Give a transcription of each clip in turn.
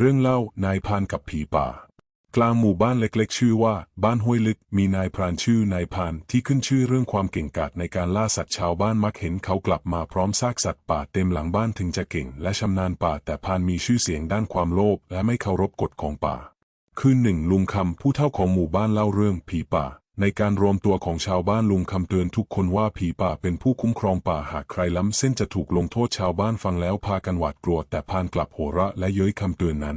เรื่องเล่านายพรานกับผีป่า กลางหมู่บ้านเล็กๆ ชื่อว่า บ้านห้วยลึกมีนายพรานชื่อนายพรานที่ขึ้นชื่อเรื่องความเก่งกาจในการล่าสัตว์ชาวบ้านมักเห็นเขากลับมาพร้อมซากสัตว์ป่าเต็มหลังบ้านถึงจะเก่ง และชำนาญป่าแต่พรานมีชื่อเสียงด้านความโลภและไม่เคารพกฎของป่า คืนหนึ่งลุงคำผู้เฒ่าของหมู่บ้านเล่าเรื่องผีป่า ในการรวมตัวของชาวบ้านลุงคำเตือนทุกคนว่าผีป่าเป็นผู้คุ้มครองป่าหากใครล้ำเส้นจะถูกลงโทษชาวบ้านฟังแล้วพากันหวาดกลัว แต่พานกลับโหระและเย้ยคำเตือนนั้น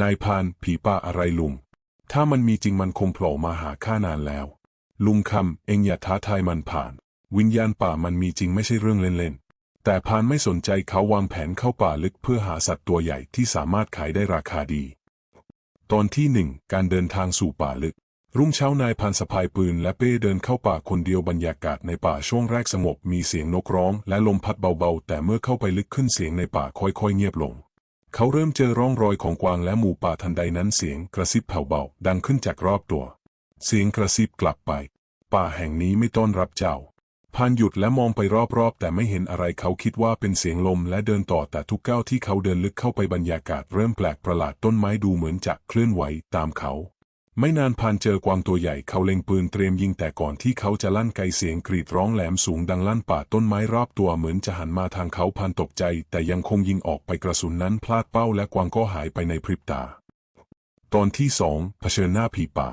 นายพานผีป่าอะไรลุง ถ้ามันมีจริงมันคงโผล่มาหาข้านานแล้ว ลุงคำเอ็งอย่าท้าทายมันผ่าน วิญญาณป่ามันมีจริงไม่ใช่เรื่องเล่นๆ แต่พานไม่สนใจเขาวางแผนเข้าป่าลึกเพื่อหาสัตว์ตัวใหญ่ที่สามารถขายได้ราคาดี ตอนที่หนึ่งการเดินทางสู่ป่าลึก รุ่งเช้านายพันสะพายปืนและเป้เดินเข้าป่าคนเดียวบรรยากาศในป่าช่วงแรกสงบมีเสียงนกร้องและลมพัดเบาๆ แต่เมื่อเข้าไปลึกขึ้นเสียงในป่าค่อยๆเงียบลง เขาเริ่มเจอร่องรอยของกวางและหมูป่าทันใดนั้นเสียงกระซิบแผ่วเบาดังขึ้นจากรอบตัว เสียงกระซิบกลับไป ป่าแห่งนี้ไม่ต้อนรับเจ้าพานหยุดและมองไปรอบๆ แต่ไม่เห็นอะไรเขาคิดว่าเป็นเสียงลมและเดินต่อแต่ทุกก้าวที่เขาเดินลึกเข้าไปบรรยากาศเริ่มแปลกประหลาดต้นไม้ดูเหมือนจะเคลื่อนไหวตามเขา ไม่นานพานเจอกวางตัวใหญ่เขาเล็งปืนเตรียมยิงแต่ก่อนที่เขาจะลั่นไกเสียงกรีดร้องแหลมสูงดังลั่นป่าต้นไม้รอบตัวเหมือนจะหันมาทางเขาพานตกใจ แต่ยังคงยิงออกไปกระสุนนั้นพลาดเป้าและกวางก็หายไปในพริบตา ตอนที่สองเผชิญหน้าผีป่า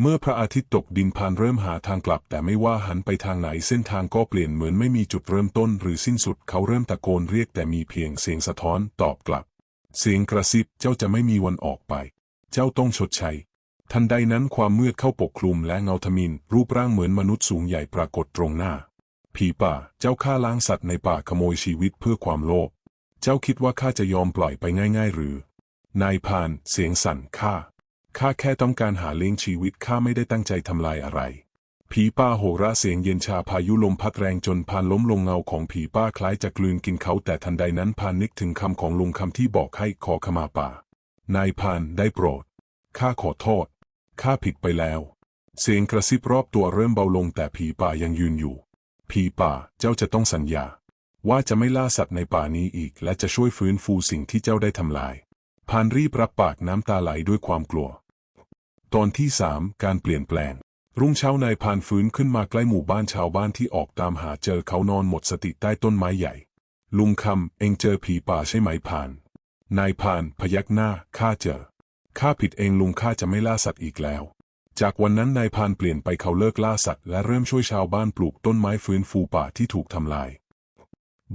เมื่อพระอาทิตย์ตกดินพานเริ่มหาทางกลับ แต่ไม่ว่าหันไปทางไหนเส้นทางก็เปลี่ยนเหมือนไม่มีจุดเริ่มต้นหรือสิ้นสุดเขาเริ่มตะโกนเรียกแต่มีเพียงเสียงสะท้อนตอบกลับ เสียงกระซิบเจ้าจะไม่มีวันออกไป เจ้าต้องชดใช้ ทันใดนั้นความมืดเข้าปกคลุมและเงาทมิน รูปร่างเหมือนมนุษย์สูงใหญ่ปรากฏตรงหน้า ผีป่า เจ้าฆ่าล้างสัตว์ในป่าขโมยชีวิตเพื่อความโลภ เจ้าคิดว่าข้าจะยอมปล่อยไปง่าย ๆ หรือ นายพาน เสียงสั่นข้า ข้าแค่ต้องการหาเลี้ยงชีวิตข้าไม่ได้ตั้งใจทำลายอะไร ผีป้าโหระเสียงเย็นชาพายุลมพัดแรงจนพานล้มลงเงาของผีป้าคล้ายจะกลืนกินเขาแต่ทันใดนั้นพานนึกถึงคำของลุงคำที่บอกให้ขอขมาป่า นายพานได้โปรด ข้าขอโทษ ข้าผิดไปแล้ว เสียงกระซิบรอบตัวเริ่มเบาลงแต่ผีป่ายังยืนอยู่ ผีป่าเจ้าจะต้องสัญญา ว่าจะไม่ล่าสัตว์ในป่านี้อีก และจะช่วยฟื้นฟูสิ่งที่เจ้าได้ทำลายพานรีบรับปากน้ำตาไหลด้วยความกลัว ตอนที่สามการเปลี่ยนแปลง รุ่งเช้านายพานฟื้นขึ้นมาใกล้หมู่บ้านชาวบ้านที่ออกตามหาเจอเขานอนหมดสติใต้ต้นไม้ใหญ่ ลุงคำเองเจอผีป่าใช่ไหมพาน นายพานพยักหน้าข้าเจอ ข้าผิดเองลุงข้าจะไม่ล่าสัตว์อีกแล้ว จากวันนั้นนายพานเปลี่ยนไปเขาเลิกล่าสัตว์และเริ่มช่วยชาวบ้านปลูกต้นไม้ฟื้นฟูป่าที่ถูกทำลาย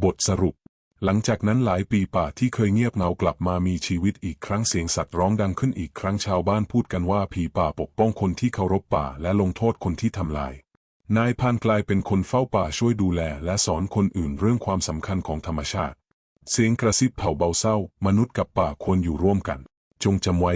บทสรุป หลังจากนั้นหลายปีป่าที่เคยเงียบเงากลับมามีชีวิตอีกครั้งเสียงสัตว์ร้องดังขึ้นอีกครั้งชาวบ้านพูดกันว่าผีป่าปกป้องคนที่เคารพป่าและลงโทษคนที่ทำลายนายพานกลายเป็นคนเฝ้าป่าช่วยดูแลและสอนคนอื่นเรื่องความสำคัญของธรรมชาติ เสียงกระซิบเผาเบาเศร้า มนุษย์กับป่าควรอยู่ร่วมกัน จงจำไว้